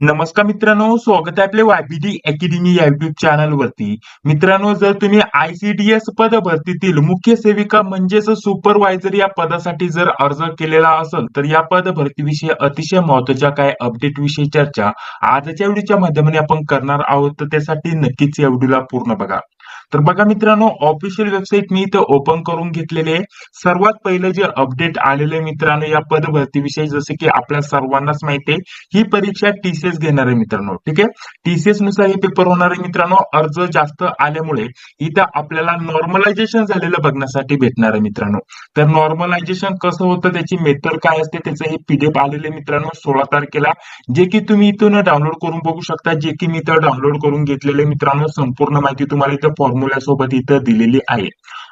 नमस्कार मित्रांनो स्वागत आहे आपल्या वायबीडी अकॅडमी या युट्यूब चॅनल वरती. मित्रांनो जर तुम्ही आयसीडीएस पद भरतीतील मुख्य सेविका म्हणजेच सुपरवायझर या पदासाठी जर अर्ज केलेला असेल तर या पद भरतीविषयी अतिशय महत्त्वाच्या काय अपडेट विषयी चर्चा आजच्या व्हिडिओच्या माध्यमाने आपण करणार आहोत तर त्यासाठी नक्कीच या व्हिडिओला पूर्ण बघा. तर बघा मित्रांनो ऑफिशियल वेबसाईट मी इथं ओपन करून घेतलेले आहे. सर्वात पहिलं जे अपडेट आलेले मित्रांनो या पद भरतीविषयी जसे की आपल्या सर्वांनाच माहिती आहे ही परीक्षा टीसीएस घेणार आहे मित्रांनो ठीक आहे टीसीएसनुसार हे पेपर होणार आहे मित्रांनो अर्ज जास्त आल्यामुळे इथं आपल्याला नॉर्मलायझेशन झालेलं बघण्यासाठी भेटणार आहे मित्रांनो तर नॉर्मलायझेशन कसं होतं त्याची मेथड काय असते त्याचं हे पीडीएफ आलेले मित्रांनो सोळा तारखेला जे की तुम्ही इथून डाउनलोड करून बघू शकता जे की मी इथं डाउनलोड करून घेतलेले मित्रांनो संपूर्ण माहिती तुम्हाला इथं फॉर्म सोबत इथं दिलेली आहे.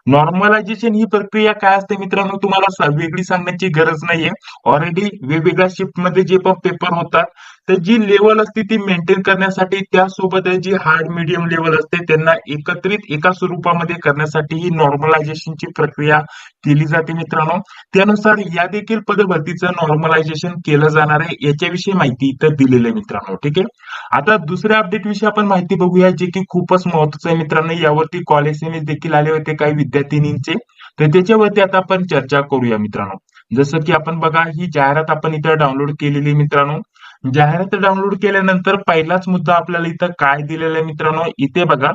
नॉर्मलायझेशन ही प्रक्रिया काय असते मित्रांनो? तुम्हाला वेगळी सांगण्याची गरज नाहीये. ऑलरेडी वेगवेगळ्या शिफ्टमध्ये जे पण पेपर होतात तर जी लेवल असते ती मेंटेन करण्यासाठी त्यासोबत जी हार्ड मीडियम लेवल असते त्यांना एकत्रित एका स्वरूपामध्ये करण्यासाठी ही नॉर्मलायझेशनची प्रक्रिया केली जाते मित्रांनो. त्यानुसार या देखील पदभरतीचं नॉर्मलायझेशन केलं जाणार आहे याच्याविषयी माहिती इथं दिलेली आहे मित्रांनो ठीक आहे? आता दुसऱ्या अपडेट विषयी आपण माहिती बघूया जे की खूपच महत्वाचं आहे मित्रांनो. यावरती कॉलेज सेमेज देखील आले होते काही विद्यार्थिनींचे. तर त्याच्यावरती आता आपण चर्चा करूया मित्रांनो. जसं की आपण बघा ही जाहिरात आपण इथं डाउनलोड केलेली मित्रांनो. जाहिरात डाउनलोड केल्यानंतर पहिलाच मुद्दा आपल्याला इथं काय दिलेला आहे मित्रांनो? इथे बघा.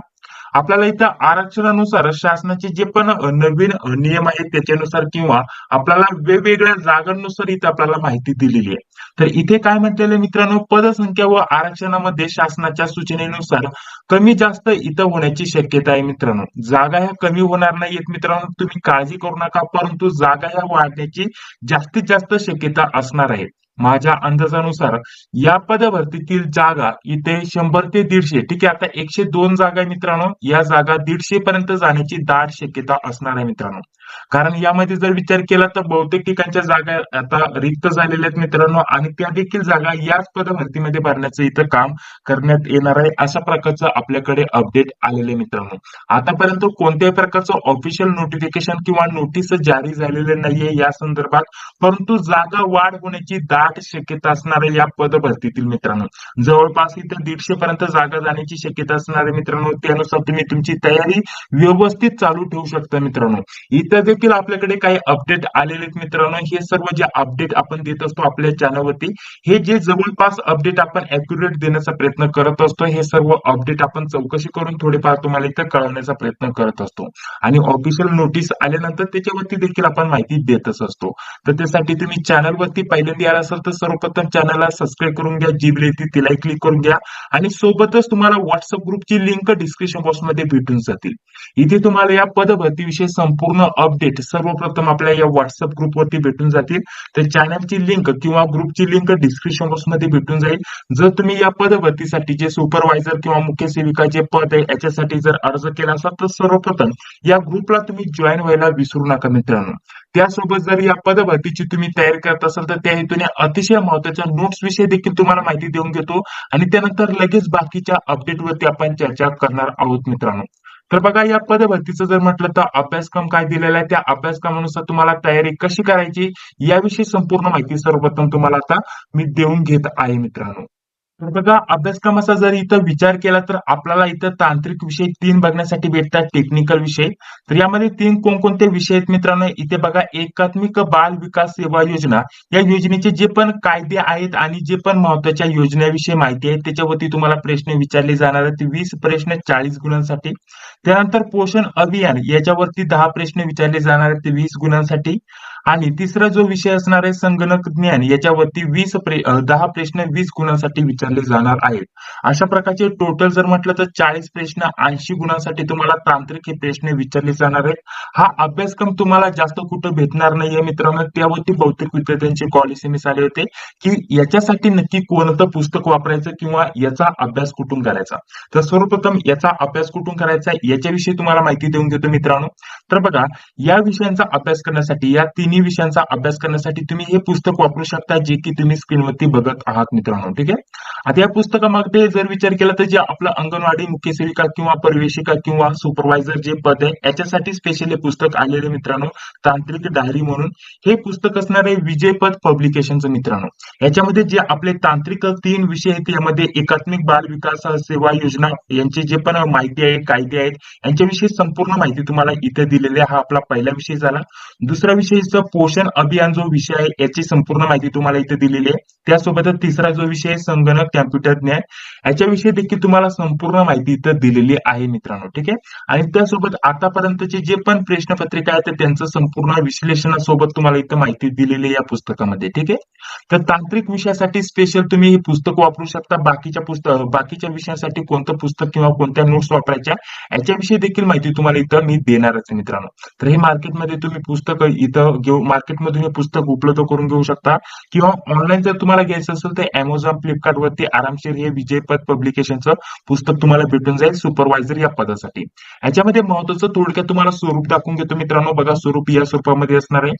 आपल्याला इथं आरक्षणानुसार शासनाचे जे पण नवीन नियम आहेत त्याच्यानुसार किंवा आपल्याला वेगवेगळ्या जागांनुसार इथं आपल्याला माहिती दिलेली आहे. तर इथे काय म्हटलेलं मित्रांनो? पदसंख्या व आरक्षणामध्ये शासनाच्या सूचनेनुसार कमी जास्त इथं होण्याची शक्यता आहे मित्रांनो. जागा ह्या कमी होणार नाहीयेत मित्रांनो. तुम्ही काळजी करू नका परंतु जागा ह्या वाढण्याची जास्तीत जास्त शक्यता असणार आहे. माझ्या अंदाजानुसार या पदभरतीतील जागा इथे शंभर ते दीडशे ठीक आहे आता एकशे दोन जागा आहे मित्रांनो या जागा दीडशे पर्यंत जाण्याची दाट शक्यता असणार आहे मित्रांनो. कारण यामध्ये जर विचार केला तर बहुतेक ठिकाणच्या जागा आता रिक्त झालेल्या आहेत मित्रांनो आणि त्या देखील जागा याच पदभरतीमध्ये भरण्याचं इथं काम करण्यात येणार आहे अशा प्रकारचं आपल्याकडे अपडेट आलेले मित्रांनो. आतापर्यंत कोणत्याही प्रकारचं ऑफिशियल नोटिफिकेशन किंवा नोटीस जारी झालेले नाहीये या संदर्भात परंतु जागा वाढ होण्याची दाट शक्यता असणार आहे या पदभरतीतील मित्रांनो. जवळपास इथं दीडशे पर्यंत जागा जाण्याची शक्यता असणार आहे मित्रांनो. त्यानुसार तुम्ही तुमची तयारी व्यवस्थित चालू ठेवू शकता मित्रांनो. इथं देखील आपल्याकडे काही अपडेट आलेले आहेत मित्रांनो. हे सर्व जे अपडेट आपण देत असतो आपल्या चॅनलवरती हे जे जवळपास अपडेट आपण अॅक्युरेट देण्याचा प्रयत्न करत असतो हे सर्व अपडेट आपण चौकशी करून थोडेफार तुम्हाला इथं कळवण्याचा प्रयत्न करत असतो. आणि ऑफिशियल नोटीस आल्यानंतर त्याच्यावरती देखील आपण माहिती देतच असतो. तर त्यासाठी तुम्ही चॅनलवरती पहिल्यांदा आला असाल तर सर्वप्रथम चॅनलला सबस्क्राईब करून घ्या जी बिल येते तिलाही क्लिक करून घ्या. आणि सोबतच तुम्हाला व्हॉट्सअप ग्रुपची लिंक डिस्क्रिप्शन बॉक्समध्ये भेटून जातील. इथे तुम्हाला या पदभरतीविषयी संपूर्ण अपडेट सर्वप्रथम आपल्या या व्हॉट्सअप ग्रुपवरती भेटून जातील. तर चॅनलची लिंक किंवा ग्रुपची लिंक डिस्क्रिप्शन बॉक्समध्ये भेटून जाईल. जर तुम्ही या पदभरतीसाठी जे सुपरवायझर किंवा मुख्य सेविका जे पद आहे याच्यासाठी जर अर्ज केला असाल तर सर्वप्रथम या ग्रुपला तुम्ही जॉईन व्हायला विसरू नका मित्रांनो. त्यासोबत जर या पदभरतीची तुम्ही तयारी करत असाल तर त्या हेतूने अतिशय महत्त्वाच्या नोट्स विषयी देखील तुम्हाला माहिती देऊन घेतो. आणि त्यानंतर लगेच बाकीच्या अपडेटवरती आपण चर्चा करणार आहोत मित्रांनो. तर बघा या पदभरतीचं जर म्हटलं तर अभ्यासक्रम काय दिलेला आहे? त्या अभ्यासक्रमानुसार तुम्हाला तयारी कशी करायची? याविषयी संपूर्ण माहिती सर्वप्रथम तुम्हाला आता मी देऊन घेत आहे मित्रांनो. बघा अभ्यासक्रमाचा जर इथं विचार केला तर आपल्याला इथं तांत्रिक विषय तीन बघण्यासाठी भेटतात टेक्निकल विषय. तर यामध्ये तीन कोणकोणते विषय आहेत मित्रांनो? इथे बघा एकात्मिक बाल विकास सेवा योजना. या योजनेचे जे पण कायदे आहेत आणि जे पण महत्त्वाच्या योजनेविषयी माहिती आहे त्याच्यावरती तुम्हाला प्रश्न विचारले जाणार आहेत. वीस प्रश्न चाळीस गुणांसाठी. त्यानंतर पोषण अभियान याच्यावरती दहा प्रश्न विचारले जाणार आहेत. वीस गुणांसाठी. आणि तिसरा जो विषय असणार आहे संगणक ज्ञान याच्यावरती वीस प्रे- दहा प्रश्न वीस गुणांसाठी विचारले जाणार आहेत. अशा प्रकारचे टोटल जर म्हटलं तर चाळीस प्रश्न ऐंशी गुणांसाठी तुम्हाला तांत्रिक हे प्रश्न विचारले जाणार आहेत. हा अभ्यासक्रम तुम्हाला जास्त कुठं भेटणार नाहीये मित्रांनो. त्यावरती बहुतेक विद्यार्थ्यांचे कॉलेज आले होते की याच्यासाठी नक्की कोणतं पुस्तक वापरायचं किंवा याचा अभ्यास कुठून करायचा? तर सर्वप्रथम याचा अभ्यास कुठून करायचा? याच्याविषयी तुम्हाला माहिती देऊन घेतो मित्रांनो. तर बघा या विषयांचा अभ्यास करण्यासाठी या तीन तिन्ही विषयांचा अभ्यास करण्यासाठी तुम्ही हे पुस्तक वापरू शकता जे की तुम्ही स्क्रीनवरती बघत आहात मित्रांनो ठीक आहे? आता या पुस्तकामध्ये जर विचार केला तर जे आपलं अंगणवाडी मुख्य सेविका किंवा परिवेशिका किंवा सुपरवायझर जे पद आहे याच्यासाठी स्पेशल हे पुस्तक आलेले मित्रांनो तांत्रिक डायरी म्हणून. हे पुस्तक असणारे विजयपद पब्लिकेशनचं मित्रांनो. याच्यामध्ये जे आपले तांत्रिक तीन विषय आहेत यामध्ये एकात्मिक बाल विकास सेवा योजना यांची जे पण माहिती आहे कायदे आहेत यांच्याविषयी संपूर्ण माहिती तुम्हाला इथे दिलेली आहे. हा आपला पहिला विषय झाला. दुसरा विषयचा पोषण अभियान जो विषय आहे याची संपूर्ण माहिती तुम्हाला इथे दिलेली आहे. त्यासोबतच तिसरा जो विषय आहे संगणक कॅम्प्युटर ज्ञान याच्याविषयी देखील तुम्हाला संपूर्ण माहिती इथं दिलेली आहे मित्रांनो ठीक आहे? आणि त्यासोबत आतापर्यंतचे जे पण प्रश्नपत्रिका आहेत त्यांचं संपूर्ण विश्लेषणासोबत तुम्हाला इथं माहिती दिलेली आहे या पुस्तकामध्ये ठीक आहे? तर तांत्रिक विषयासाठी स्पेशल तुम्ही हे पुस्तक वापरू शकता. बाकीच्या पुस्तक बाकीच्या विषयासाठी कोणतं पुस्तक किंवा कोणत्या नोट्स वापरायच्या याच्याविषयी देखील माहिती तुम्हाला इथं मी देणारच मित्रांनो. तर हे मार्केटमध्ये तुम्ही पुस्तक इथं जो मार्केटमधून हे पुस्तक उपलब्ध करून घेऊ शकता. किंवा ऑनलाईन जर तुम्हाला घ्यायचं असेल तर अमेझॉन फ्लिपकार्ट वरती आरामशीर हे विजयपथ पब्लिकेशनचं पुस्तक तुम्हाला भेटून जाईल सुपरवायझर या पदासाठी. याच्यामध्ये महत्वाचं थोडक्यात तुम्हाला स्वरूप दाखवून घेतो मित्रांनो. बघा स्वरूप या स्वरूपामध्ये असणार आहे.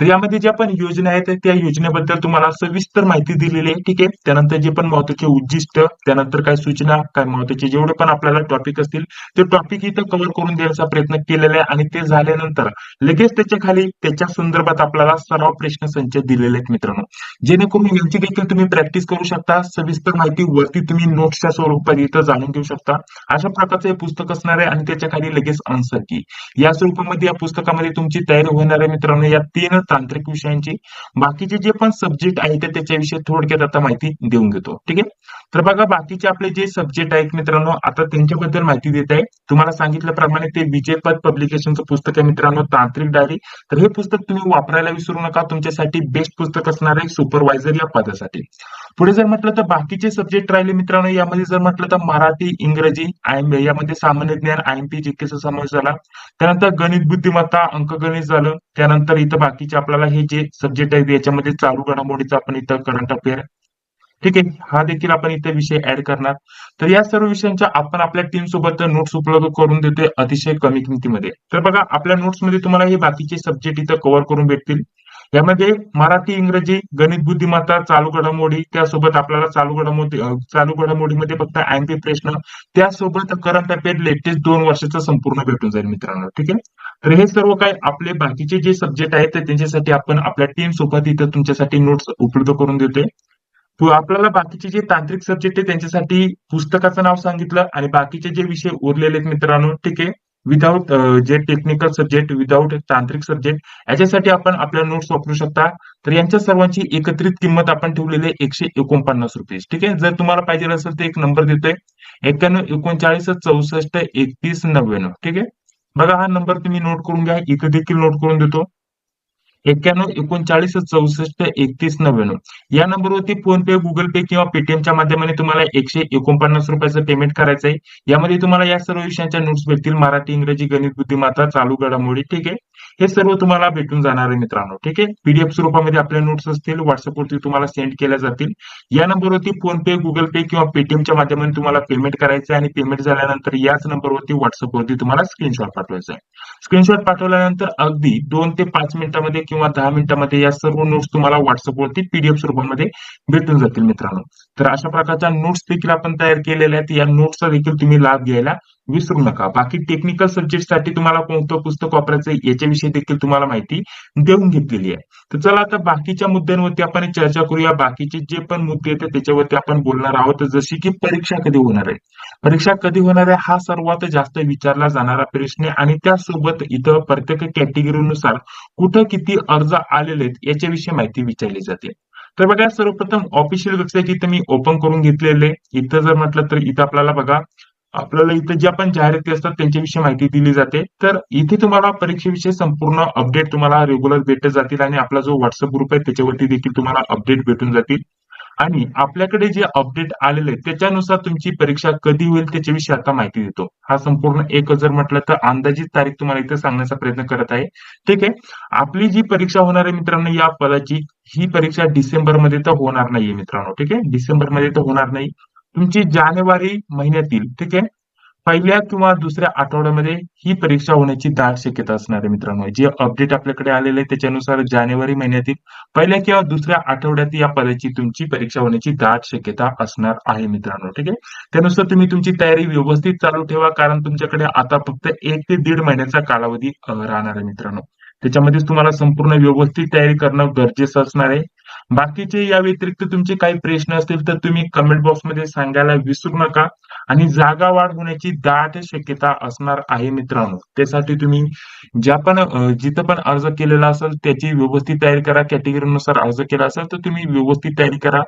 तर यामध्ये ज्या पण योजना आहेत त्या योजनेबद्दल तुम्हाला सविस्तर माहिती दिलेली आहे. ठीक आहे? त्यानंतर जे पण महत्त्वाचे उद्दिष्ट त्यानंतर काय सूचना काय महत्त्वाचे जेवढे पण आपल्याला टॉपिक असतील ते टॉपिक इथं कव्हर करून देण्याचा प्रयत्न केलेला आहे. आणि ते झाल्यानंतर लगेच त्याच्याखाली त्याच्या सुंदर संदर्भात आपल्याला सराव प्रश्न संच दिलेले आहेत मित्रांनो. जेणेकरून यांची देखील तुम्ही प्रॅक्टिस करू शकता. सविस्तर माहिती वरती तुम्ही नोट्सच्या स्वरूपात इथं जाणून घेऊ शकता. अशा प्रकारचं हे पुस्तक असणार आहे आणि त्याच्याखाली लगेच आन्सर की. या स्वरूपामध्ये या पुस्तकामध्ये तुमची तयारी होणार आहे मित्रांनो या तीन तांत्रिक विषयांची. बाकीचे जे पण सब्जेक्ट आहेत त्याच्याविषयी थोडक्यात आता माहिती देऊन घेतो. ठीक आहे? तर बघा बाकीचे आपले जे सब्जेक्ट आहेत मित्रांनो आता त्यांच्याबद्दल माहिती देत आहे. तुम्हाला सांगितल्याप्रमाणे ते विजयपद पब्लिकेशनचं पुस्तक आहे मित्रांनो तांत्रिक डायरी तर हे पुस्तक तुम्ही वापरायला विसरू नका. तुमच्यासाठी बेस्ट पुस्तक असणार आहे सुपरवायझर या पदासाठी. पुढे जर म्हटलं तर बाकीचे सब्जेक्ट राहिले मित्रांनो यामध्ये जर म्हटलं तर मराठी इंग्रजी आय यामध्ये सामान्य ज्ञान आय एम पी जीकेचा समावेश झाला. त्यानंतर गणित बुद्धिमत्ता अंकगणित झालं. त्यानंतर इथं बाकीचे आपल्याला हे जे सब्जेक्ट आहेत याच्यामध्ये चालू घडामोडीचा आपण इथं करंट अफेअर ठीक आहे. हा देखील आपण इथे विषय ऍड करणार. तर या सर्व विषयांच्या आपण आपल्या टीम सोबत नोट्स उपलब्ध करून देतोय अतिशय कमी किमतीमध्ये. तर बघा आपल्या नोट्समध्ये तुम्हाला हे बाकीचे सब्जेक्ट इथं कव्हर करून भेटतील. यामध्ये मराठी इंग्रजी गणित बुद्धिमत्ता चालू घडामोडी त्यासोबत आपल्याला चालू घडामोडी चालू घडामोडीमध्ये फक्त अँपी प्रश्न त्यासोबत करंट अफेअर लेटेस्ट दोन वर्षाचं संपूर्ण भेटून जाईल मित्रांनो. ठीक आहे? तर हे सर्व काय आपले बाकीचे जे सब्जेक्ट आहेत त्यांच्यासाठी आपण आपल्या टीम सोबत इथं तुमच्यासाठी नोट्स उपलब्ध करून देतोय. आपल्याला बाकीचे जे तांत्रिक सब्जेक्ट आहे त्यांच्यासाठी पुस्तकाचं नाव सांगितलं आणि बाकीचे जे विषय उरलेले आहेत मित्रांनो ठीक आहे? विदाऊट जे टेक्निकल सब्जेक्ट विदाऊट तांत्रिक सब्जेक्ट याच्यासाठी आपण आपल्या नोट्स वापरू शकता. तर यांच्या सर्वांची एकत्रित किंमत आपण ठेवलेली आहे एकशे एकोणपन्नास रुपये. ठीक आहे? जर तुम्हाला पाहिजे असेल तर एक नंबर देतोय. एक्क्याण्णव एकोणचाळीस चौसष्ट एकतीस नव्याण्णव. ठीक आहे? बघा हा नंबर तुम्ही नोट करून घ्या. इथे देखील नोट करून देतो. एक्क्याण्णव एकोणचाळीस चौसष्ट एकतीस नव्याण्णव. या नंबरवरती फोन पे गुगल पे किंवा पेटीएमच्या माध्यमाने तुम्हाला एकशे एकोणपन्नास रुपयाचं पेमेंट करायचं आहे यामध्ये तुम्हाला या सर्व विषयांच्या नोट्स भेटतील. मराठी इंग्रजी गणित बुद्धिमत्ता चालू घडामोडी. ठीक आहे? हे सर्व तुम्हाला भेटून जाणार आहे मित्रांनो. ठीक आहे? पीडीएफ स्वरूपामध्ये आपल्या नोट्स असतील व्हॉट्सअपवरती तुम्हाला सेंड केल्या जातील. या नंबरवरती फोन पे गुगल पे किंवा पेटीएमच्या माध्यमाने तुम्हाला पेमेंट करायचं आहे आणि पेमेंट झाल्यानंतर याच नंबरवरती व्हॉट्सअपवरती तुम्हाला स्क्रीनशॉट पाठवायचा आहे. स्क्रीनशॉट पाठवल्यानंतर अगदी दोन ते पाच मिनिटांमध्ये किंवा दहा मिनिटांमध्ये या सर्व नोट्स तुम्हाला व्हॉट्सअपवरती पीडीएफ स्वरूपामध्ये भेटून जातील मित्रांनो. तर अशा प्रकारच्या नोट्स देखील आपण तयार केलेल्या आहेत. या नोट्सचा देखील तुम्ही लाभ घ्यायला विसरू नका. बाकी टेक्निकल सब्जेक्टसाठी तुम्हाला कोणतं पुस्तक वापरायचं याच्याविषयी देखील तुम्हाला माहिती देऊन घेतलेली आहे. तर चला आता बाकीच्या मुद्द्यांवरती आपण चर्चा करूया. बाकीचे जे पण मुद्दे आहेत त्याच्यावरती आपण बोलणार आहोत. जशी की परीक्षा कधी होणार आहे? परीक्षा कधी होणार आहे हा सर्वात जास्त विचारला जाणारा प्रश्न आहे. आणि त्यासोबत इथं प्रत्येक कॅटेगरीनुसार कुठं किती अर्ज आलेले आहेत याच्याविषयी माहिती विचारली जाते. तर बघा सर्वप्रथम ऑफिशियल वेबसाईट इथं मी ओपन करून घेतलेले इथं जर म्हटलं तर इथं आपल्याला बघा आपल्याला इथे ज्या पण जाहिराती असतात त्यांच्याविषयी माहिती दिली जाते. तर इथे तुम्हाला परीक्षेविषयी संपूर्ण अपडेट तुम्हाला रेग्युलर भेटत जातील आणि आपला जो व्हॉट्सअप ग्रुप आहे त्याच्यावरती देखील तुम्हाला अपडेट भेटून जातील. आणि आपल्याकडे जे अपडेट आलेले आहेत त्याच्यानुसार तुमची परीक्षा कधी होईल त्याच्याविषयी आता माहिती देतो. हा संपूर्ण एक जर म्हटलं तर अंदाजित तारीख तुम्हाला इथे सांगण्याचा प्रयत्न करत आहे. ठीक आहे? आपली जी परीक्षा होणार आहे मित्रांनो या पदाची ही परीक्षा डिसेंबरमध्ये तर होणार नाहीये मित्रांनो. ठीक आहे? डिसेंबरमध्ये तर होणार नाही. तुमची जानेवारी महिन्यातील ठीक आहे? पहिल्या किंवा दुसऱ्या आठवड्यामध्ये ही परीक्षा होण्याची दाट शक्यता असणार आहे मित्रांनो. जे अपडेट आपल्याकडे आलेले आहे त्याच्यानुसार जानेवारी महिन्यातील पहिल्या किंवा दुसऱ्या आठवड्यात या पदाची तुमची परीक्षा होण्याची दाट शक्यता असणार आहे मित्रांनो ठीक आहे? त्यानुसार तुम्ही तुमची तयारी व्यवस्थित चालू ठेवा कारण तुमच्याकडे आता फक्त एक ते दीड महिन्याचा कालावधी राहणार आहे मित्रांनो. त्याच्यामध्येच तुम्हाला संपूर्ण व्यवस्थित तयारी करणं गरजेचं असणार आहे. बाकीचे या व्यतिरिक्त तुमचे काही प्रश्न असतील तर तुम्ही कमेंट बॉक्समध्ये सांगायला विसरू नका. आणि जागा वाढ होण्याची दाट शक्यता असणार आहे मित्रांनो. त्यासाठी तुम्ही ज्या पण जिथं पण अर्ज केलेला असेल त्याची व्यवस्थित तयारी करा. कॅटेगरीनुसार अर्ज केला असेल तर तुम्ही व्यवस्थित तयारी करा.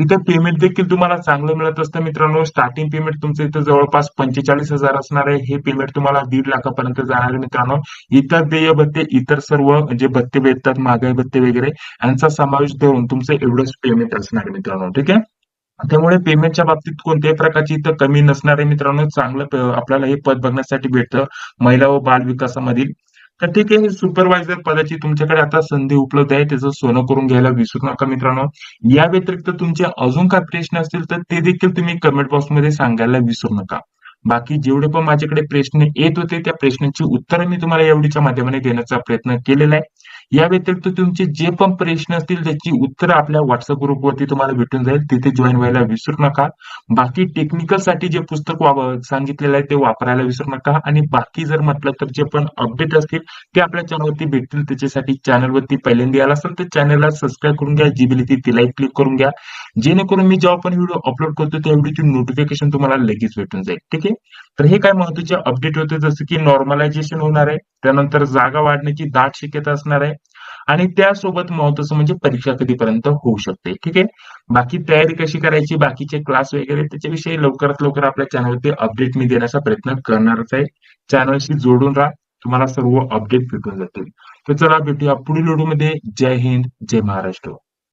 इथे पेमेंट देखील तुम्हाला चांगलं मिळत असतं मित्रांनो. स्टार्टिंग पेमेंट तुमचं इथं जवळपास पंचेचाळीस हजार असणार आहे. हे पेमेंट तुम्हाला दीड लाखापर्यंत जाणार आहे मित्रांनो. इतर देय भत्ते इतर सर्व जे भत्ते भेटतात महागाई भत्ते वगैरे यांचा समावेश धरून तुमचं एवढंच पेमेंट असणार आहे मित्रांनो. ठीक आहे? त्यामुळे पेमेंटच्या बाबतीत कोणत्याही प्रकारची इथं कमी नसणार आहे मित्रांनो. चांगलं आपल्याला हे पद बघण्यासाठी भेटतं. महिला व बाल विकासामधील तर ठीक आहे सुपरवायझर पदाची तुमच्याकडे आता संधी उपलब्ध आहे त्याचं सोनं करून घ्यायला विसरू नका मित्रांनो. या व्यतिरिक्त तुमचे अजून काय प्रश्न असतील तर ते देखील तुम्ही कमेंट बॉक्समध्ये सांगायला विसरू नका. बाकी जेवढे पण माझ्याकडे प्रश्न येत होते त्या प्रश्नांची उत्तरं मी तुम्हाला एवढीच्या माध्यमाने देण्याचा प्रयत्न केलेला आहे. या व्यतिरिक्त तुमचे जे पण प्रश्न असतील त्याची उत्तरं आपल्या व्हॉट्सअप ग्रुपवरती तुम्हाला भेटून जाईल. तिथे जॉईन व्हायला विसरू नका. बाकी टेक्निकलसाठी जे पुस्तक सांगितलेलं आहे ते वापरायला विसरू नका. आणि बाकी जर म्हटलं तर जे पण अपडेट असतील ते आपल्या चॅनलवरती भेटतील. त्याच्यासाठी चॅनलवरती पहिल्यांदा यायला असेल तर चॅनलला सबस्क्राईब करून घ्या. जी बिल ती लाईक क्लिक करून घ्या. जेणेकरून मी जेव्हा पण व्हिडिओ अपलोड करतो त्या व्हिडिओची नोटिफिकेशन तुम्हाला लगेच भेटून जाईल. ठीक आहे? तर हे काय महत्त्वाचे अपडेट होते? जसं की नॉर्मलायझेशन होणार आहे. त्यानंतर जागा वाढण्याची दाट शक्यता असणार आहे. आणि त्यासोबत महत्वाचं म्हणजे परीक्षा कधीपर्यंत होऊ शकते. ठीक आहे? बाकी तयारी कशी करायची? बाकीचे क्लास वगैरे त्याच्याविषयी लवकरात लवकर आपल्या चॅनलवरती अपडेट मी देण्याचा प्रयत्न करणारच आहे. चॅनलशी जोडून राहा तुम्हाला सर्व अपडेट भेटून जातील. तर चला भेटूया पुढील व्हिडिओमध्ये जय हिंद जय महाराष्ट्र.